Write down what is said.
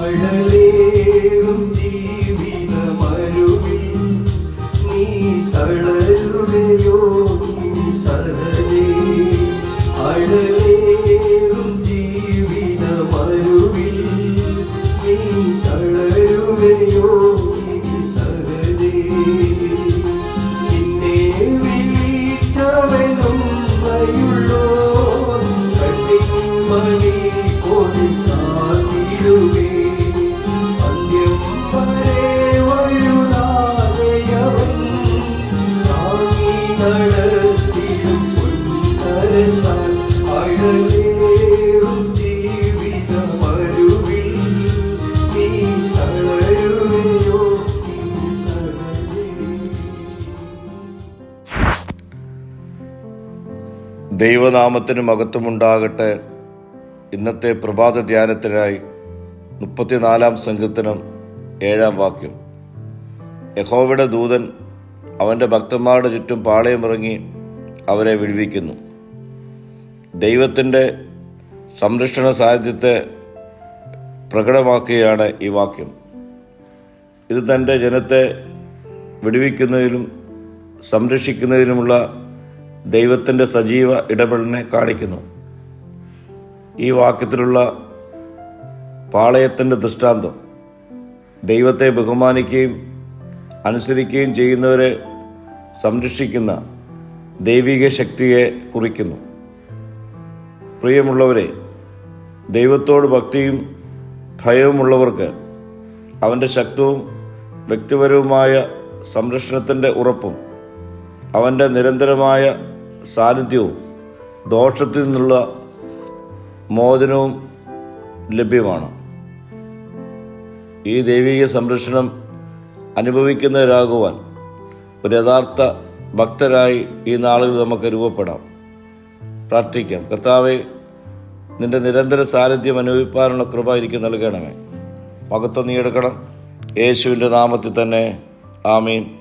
അഴലേറും ജീവിതമരുവിൽ. നീ നീ ജീവിതമരുവിൽ. നീ തളരുകയോ ദൈവനാമത്തിന് മഹത്വമുണ്ടാകട്ടെ. ഇന്നത്തെ പ്രഭാത ധ്യാനത്തിനായി മുപ്പത്തിനാലാം സങ്കീർത്തനം ഏഴാം വാക്യം. യഹോവയുടെ ദൂതൻ അവന്റെ ഭക്തന്മാരുടെ ചുറ്റും പാളയമിറങ്ങി അവരെ വിടുവിക്കുന്നു. ദൈവത്തിന്റെ സംരക്ഷണ സാന്നിധ്യത്തെ പ്രകടമാക്കുകയാണ് ഈ വാക്യം. ഇത് തന്റെ ജനത്തെ വിടുവിക്കുന്നതിലും സംരക്ഷിക്കുന്നതിനുമുള്ള ദൈവത്തിന്റെ സജീവ ഇടപെടലിനെ കാണിക്കുന്നു. ഈ വാക്യത്തിലുള്ള പാളയത്തിന്റെ ദൃഷ്ടാന്തം ദൈവത്തെ ബഹുമാനിക്കുകയും അനുസരിക്കുകയും ചെയ്യുന്നവരെ സംരക്ഷിക്കുന്ന ദൈവിക ശക്തിയെ കുറിക്കുന്നു. പ്രിയമുള്ളവരെ ദൈവത്തോട് ഭക്തിയും ഭയവുമുള്ളവർക്ക് അവന്റെ ശക്തവും വ്യക്തിപരവുമായ സംരക്ഷണത്തിന്റെ ഉറപ്പും അവന്റെ നിരന്തരമായ സാന്നിധ്യവും ദോഷത്തിൽ നിന്നുള്ള മോചനവും ലഭ്യമാണ്. ഈ ദൈവിക സംരക്ഷണം അനുഭവിക്കുന്നവരാകുവാൻ ഒരു യഥാർത്ഥ ഭക്തരായി ഈ നാളുകൾ നമുക്ക് രൂപപ്പെടാം. പ്രാർത്ഥിക്കാം. കർത്താവെ നിന്റെ നിരന്തര സാന്നിധ്യം അനുഭവിപ്പാനുള്ള കൃപ എനിക്ക് നൽകണമേ. മകത്വം നീ എടുക്കണം. യേശുവിന്റെ നാമത്തിൽ തന്നെ. ആമീൻ.